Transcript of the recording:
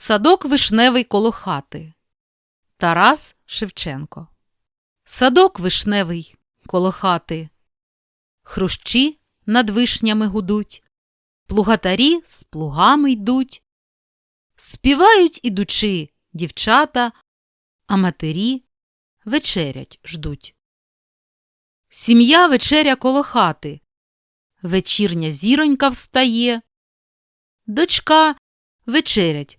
Садок вишневий коло хати. Тарас Шевченко. Садок вишневий коло хати. Хрущі над вишнями гудуть, плугатарі з плугами йдуть. Співають ідучи дівчата, а матері вечерять ждуть. Сім'я вечеря коло хати. Вечірня зіронька встає. Дочка вечерять